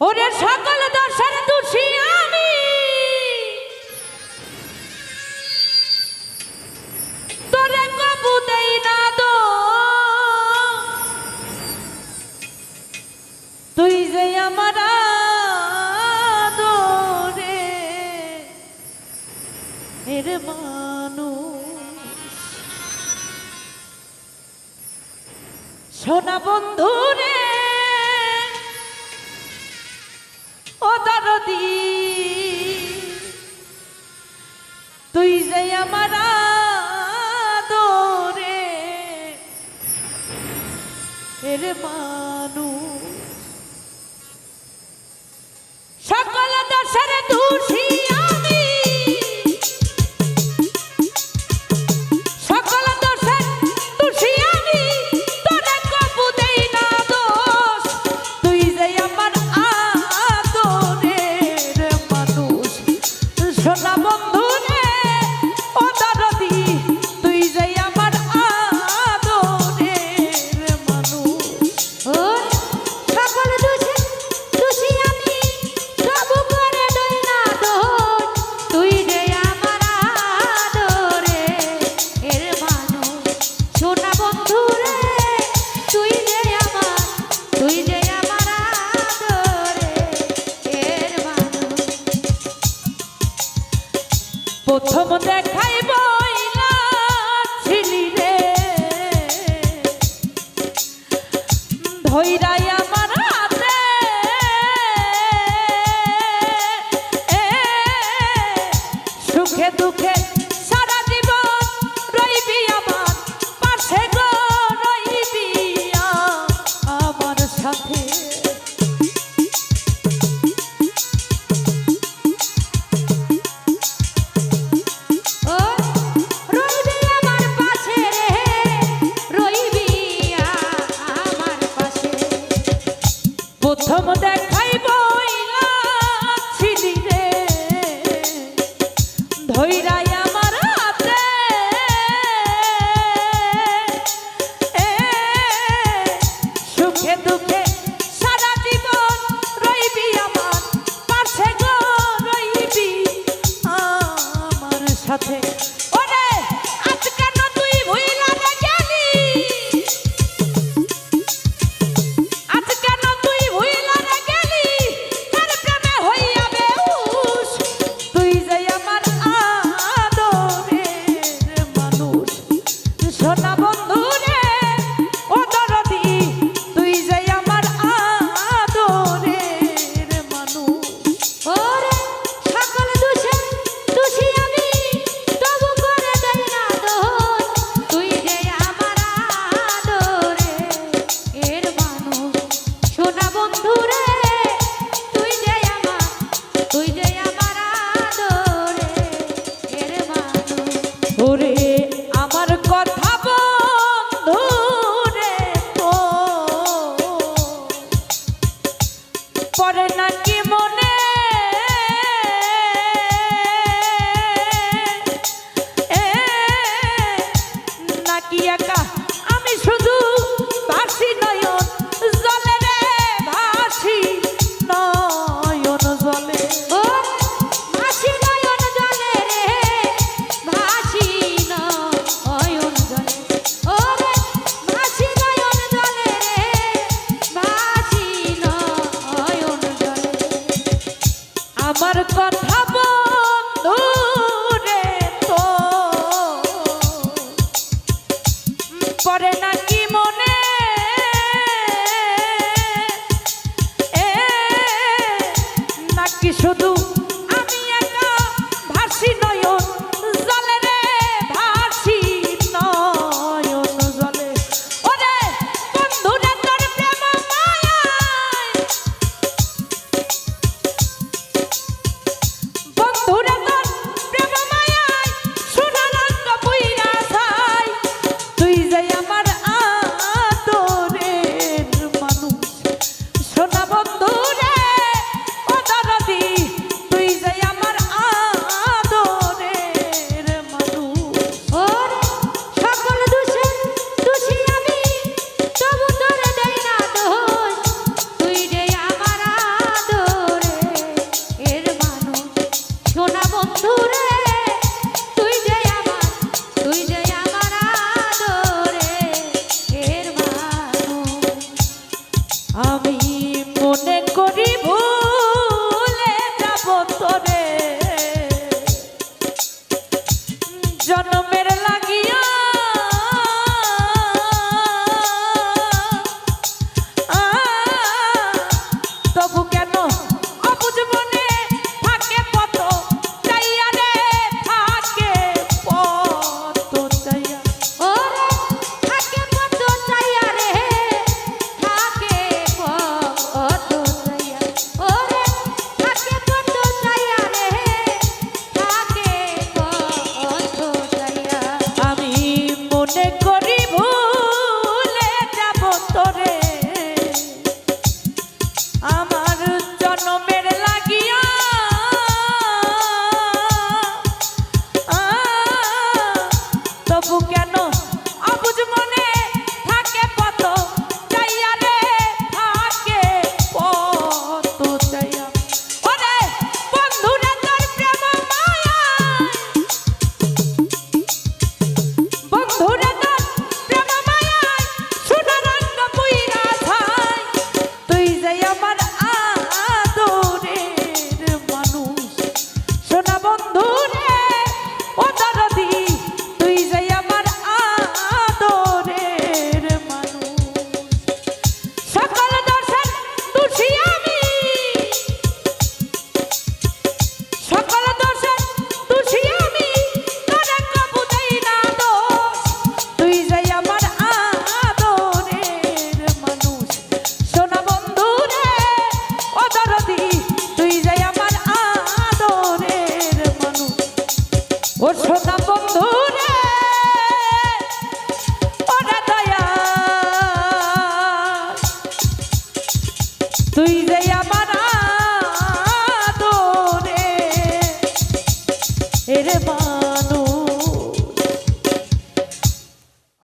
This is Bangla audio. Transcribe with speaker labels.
Speaker 1: ওরে সকল দর্শন দোষী আমি। তুই যে আমার দোরে এর মানুষ। সোনা বন্ধুরে তুই যে আমার মানুষ সকল দশার দূষ Okay. for the night. পরে নাকি মনে তুই যাই আমার